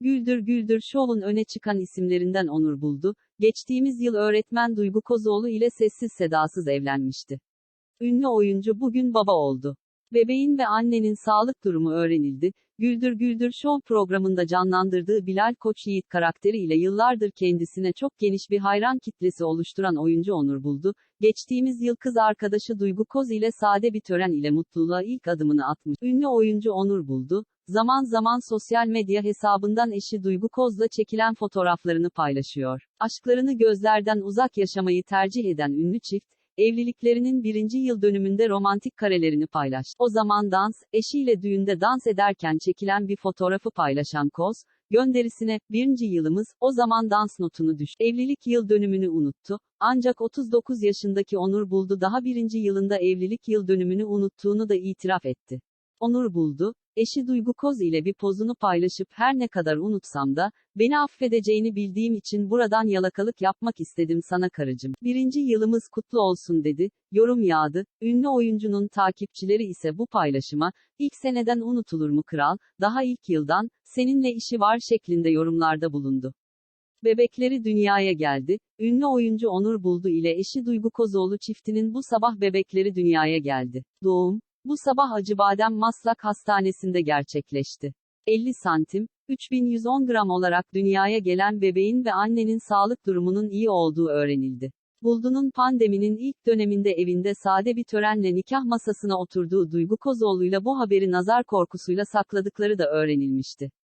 Güldür Güldür Show'un öne çıkan isimlerinden Onur Buldu, geçtiğimiz yıl öğretmen Duygu Kozoğlu ile sessiz sedasız evlenmişti. Ünlü oyuncu bugün baba oldu. Bebeğin ve annenin sağlık durumu öğrenildi. Güldür Güldür Show programında canlandırdığı Bilal Koç Yiğit karakteriyle yıllardır kendisine çok geniş bir hayran kitlesi oluşturan oyuncu Onur Buldu, geçtiğimiz yıl kız arkadaşı Duygu Koz ile sade bir tören ile mutluluğa ilk adımını atmış. Ünlü oyuncu Onur Buldu, zaman zaman sosyal medya hesabından eşi Duygu Koz'la çekilen fotoğraflarını paylaşıyor. Aşklarını gözlerden uzak yaşamayı tercih eden ünlü çift, evliliklerinin birinci yıl dönümünde romantik karelerini paylaştı. O zaman dans, eşiyle düğünde dans ederken çekilen bir fotoğrafı paylaşan Koz, gönderisine, birinci yılımız, o zaman dans notunu düş. Evlilik yıl dönümünü unuttu, ancak 39 yaşındaki Onur Buldu daha birinci yılında evlilik yıl dönümünü unuttuğunu da itiraf etti. Onur Buldu, eşi Duygu Koz ile bir pozunu paylaşıp her ne kadar unutsam da, beni affedeceğini bildiğim için buradan yalakalık yapmak istedim sana karıcığım. Birinci yılımız kutlu olsun dedi, yorum yağdı, ünlü oyuncunun takipçileri ise bu paylaşıma, ilk seneden unutulur mu kral, daha ilk yıldan, seninle işi var şeklinde yorumlarda bulundu. Bebekleri dünyaya geldi. Ünlü oyuncu Onur Buldu ile eşi Duygu Kozoğlu çiftinin bu sabah bebekleri dünyaya geldi. Doğum, bu sabah Acıbadem Maslak Hastanesi'nde gerçekleşti. 50 santim, 3110 gram olarak dünyaya gelen bebeğin ve annenin sağlık durumunun iyi olduğu öğrenildi. Buldu'nun pandeminin ilk döneminde evinde sade bir törenle nikah masasına oturduğu Duygu Kozoğlu'yla bu haberi nazar korkusuyla sakladıkları da öğrenilmişti.